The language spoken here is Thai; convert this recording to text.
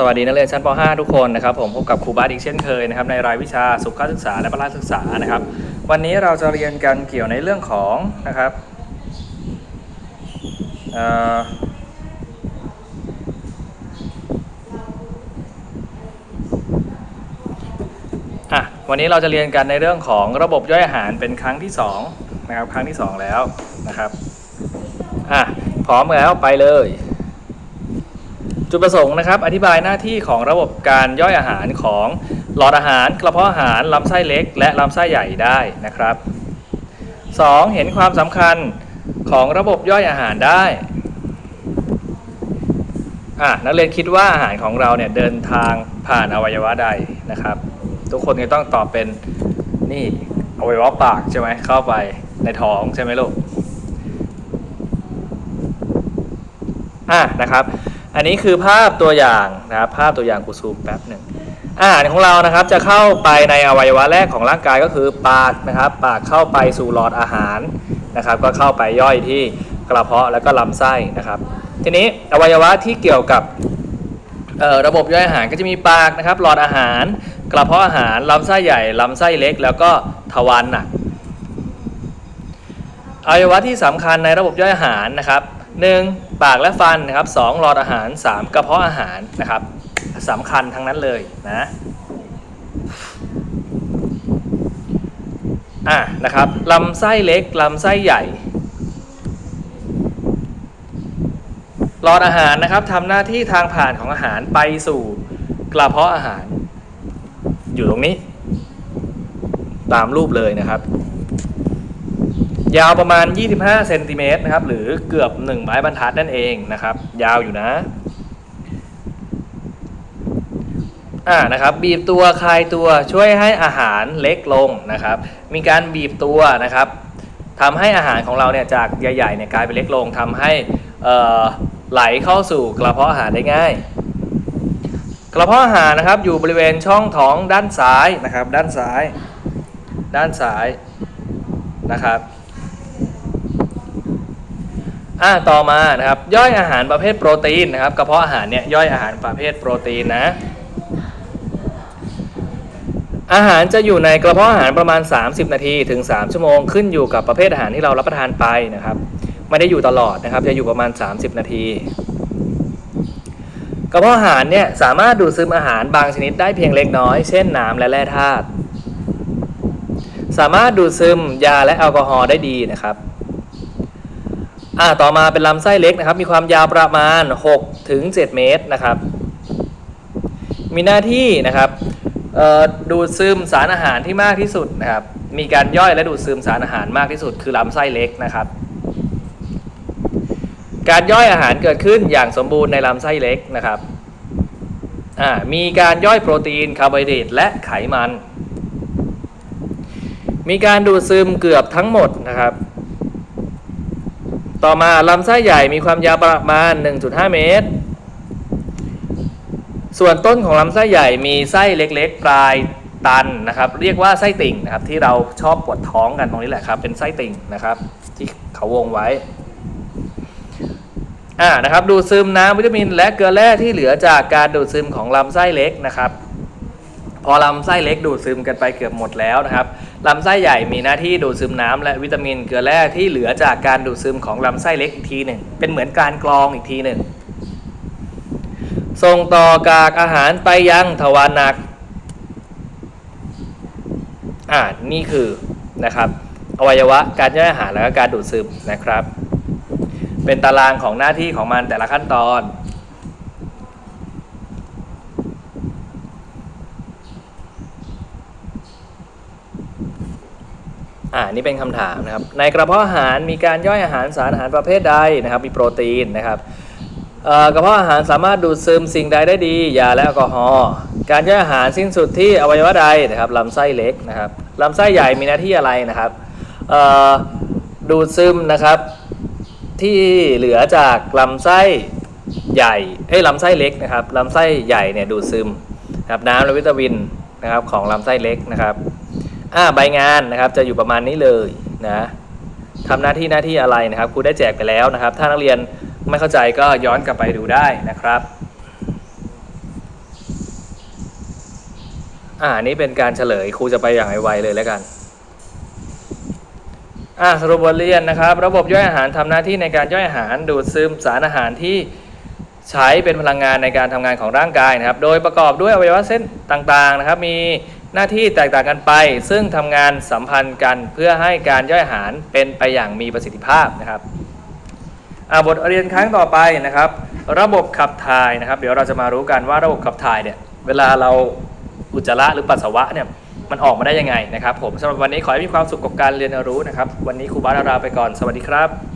สวัสดีนักเรียนชั้นป .5 ทุกคนนะครับผมพบกับครูบาสอีกเช่นเคยนะครับในรายวิชาสุขศึกษาและพละศึกษานะครับ วันนี้เราจะเรียนกันเกี่ยวในเรื่องของนะครับอะวันนี้เราจะเรียนกันในเรื่องของระบบย่อยอาหารเป็นครั้งที่สองนะครับครั้งที่สองแล้วนะครับอะพร้อมแล้วไปเลย จุดประสงค์นะครับอธิบายหน้าที่ของระบบการย่อยอาหารของหลอดอาหาร กระเพาะอาหารลำไส้เล็ก และลำไส้ใหญ่ได้นะครับ 2. เห็นความสำคัญของระบบย่อยอาหารได้อะนักเรียนคิดว่าอาหารของเราเนี่ยเดินทางผ่านอวัยวะใดนะครับ ทุกคนก็ต้องตอบเป็นนี่อวัยวะปากใช่ไหมเข้าไปในท้องใช่ไหมลูกอะนะครับ อันนี้คือภาพตัวอย่างนะครับภาพตัวอย่างกูซูมแป๊บหนึ่งอาหารของเรานะครับจะเข้าไปในอวัยวะแรกของร่างกายก็คือปากนะครับปากเข้าไปสู่หลอดอาหารนะครับ ก็เข้าไปย่อยที่กระเพาะแล้วก็ลำไส้นะครับ ทีนี้อวัยวะที่เกี่ยวกับระบบย่อยอาหารก็จะมีปากนะครับ หลอดอาหาร กระเพาะอาหารลำไส้ใหญ่ลำไส้เล็ก แล้วก็ทวารหนักอวัยวะที่สำคัญในระบบย่อยอาหารนะครับ 1. ปากและฟันนะครับ 2. หลอดอาหาร 3. กระเพาะอาหารนะครับสำคัญทั้งนั้นเลยนะอะนะครับลำไส้เล็กลำไส้ใหญ่ หลอดอาหารนะครับทำหน้าที่ทางผ่านของอาหารไปสู่กระเพาะอาหาร อยู่ตรงนี้ ตามรูปเลยนะครับ ยาวประมาณ 25เซนติเมตรนะครับ หรือเกือบ1ไม้บรรทัดนั่นเองนะครับ ยาวอยู่นะอ่านะครับบีบตัวคลายตัวช่วยให้อาหารเล็กลงนะครับ มีการบีบตัวนะครับทำให้อาหารของเราเนี่ยจากใหญ่ๆเนี่ยกลายเป็นเล็กลงทำให้ไหลเข้าสู่กระเพาะอาหารได้ง่าย กระเพาะอาหารนะครับอยู่บริเวณช่องท้องด้านซ้ายนะครับ ด้านซ้าย ด้านซ้ายนะครับ อ่าต่อมานะครับย่อยอาหารประเภทโปรตีนนะครับกระเพาะอาหารเนี่ยย่อยอาหารประเภทโปรตีนนะ อาหารจะอยู่ในกระเพาะอาหารประมาณ 30 นาทีถึง 3 ชั่วโมงขึ้นอยู่กับประเภทอาหารที่เรารับประทานไปนะครับ ไม่ได้อยู่ตลอดนะครับ จะอยู่ประมาณ 30 นาที กระเพาะอาหารเนี่ยสามารถดูดซึมอาหารบางชนิดได้เพียงเล็กน้อย เช่นน้ำและแร่ธาตุสามารถดูดซึมยาและแอลกอฮอล์ได้ดีนะครับ อ่าต่อมาเป็นลำไส้เล็กนะครับ มีความยาวประมาณ6ถึง7เมตรนะครับ มีหน้าที่นะครับดูดซึมสารอาหารที่มากที่สุดนะครับ มีการย่อยและดูดซึมสารอาหารมากที่สุด คือลำไส้เล็กนะครับ การย่อยอาหารเกิดขึ้นอย่างสมบูรณ์ในลำไส้เล็กนะครับอ่ามีการย่อยโปรตีนคาร์โบไฮเดรตและไขมัน มีการดูดซึมเกือบทั้งหมดนะครับ ต่อมาลำไส้ใหญ่มีความยาวประมาณ 1.5 เมตร ส่วนต้นของลำไส้ใหญ่มีไส้เล็กๆ ปลายตันนะครับเรียกว่าไส้ติ่งนะครับที่เราชอบปวดท้องกันตรงนี้แหละครับ เป็นไส้ติ่งนะครับ ที่เขาวงไว้อ่านะครับดูดซึมน้ำวิตามินและเกลือแร่ที่เหลือจากการดูดซึมของลำไส้เล็กนะครับ พอลำไส้เล็กดูดซึมกันไปเกือบหมดแล้วนะครับลำไส้ใหญ่มีหน้าที่ดูดซึมน้ำและวิตามินเกลือแร่ที่เหลือจากการดูดซึมของลำไส้เล็กอีกทีหนึ่งเป็นเหมือนการกรองอีกทีหนึ่งส่งต่อกากอาหารไปยังทวารหนักอ่านี่คือนะครับอวัยวะการย่อยอาหารและก็การดูดซึมนะครับ เป็นตารางของหน้าที่ของมันแต่ละขั้นตอน อ่านี่เป็นคำถามนะครับ ในกระเพาะอาหารมีการย่อยอาหารสารอาหารประเภทใดนะครับ มีโปรตีนนะครับกระเพาะอาหารสามารถดูดซึมสิ่งใดได้ดียาและแอลกอฮอล์การย่อยอาหารสิ้นสุดที่อวัยวะใดนะครับลำไส้เล็กนะครับลำไส้ใหญ่มีหน้าที่อะไรนะครับดูดซึมนะครับที่เหลือจากลำไส้ใหญ่เอ้ยลำไส้เล็กนะครับลำไส้ใหญ่เนี่ยดูดซึมนะครับน้ำและวิตามินนะครับของลำไส้เล็กนะครับ อ่าใบงานนะครับจะอยู่ประมาณนี้เลยนะทำหน้าที่หน้าที่อะไรนะครับครูได้แจกไปแล้วนะครับ ถ้านักเรียนไม่เข้าใจก็ย้อนกลับไปดูได้นะครับอ่านี้เป็นการเฉลยครูจะไปอย่างไวๆเลยแล้วกันอ่าสรุปบทเรียนนะครับ ระบบย่อยอาหารทำหน้าที่ในการย่อยอาหารดูดซึมสารอาหารที่ใช้เป็นพลังงานในการทำงานของร่างกายนะครับ โดยประกอบด้วยอวัยวะเส้นต่างๆนะครับ มี หน้าที่แตกต่างกันไป ซึ่งทำงานสัมพันธ์กันเพื่อให้การย่อยอาหารเป็นไปอย่างมีประสิทธิภาพนะครับอ่าบทเรียนครั้งต่อไปนะครับ ระบบขับถ่ายนะครับ เดี๋ยวเราจะมารู้กันว่าระบบขับถ่ายเนี่ยเวลาเราอุจจาระหรือปัสสาวะเนี่ยมันออกมาได้ยังไงนะครับ ผมสำหรับวันนี้ขอให้มีความสุขกับการเรียนรู้นะครับ วันนี้ครูบาลาราไปก่อนสวัสดีครับ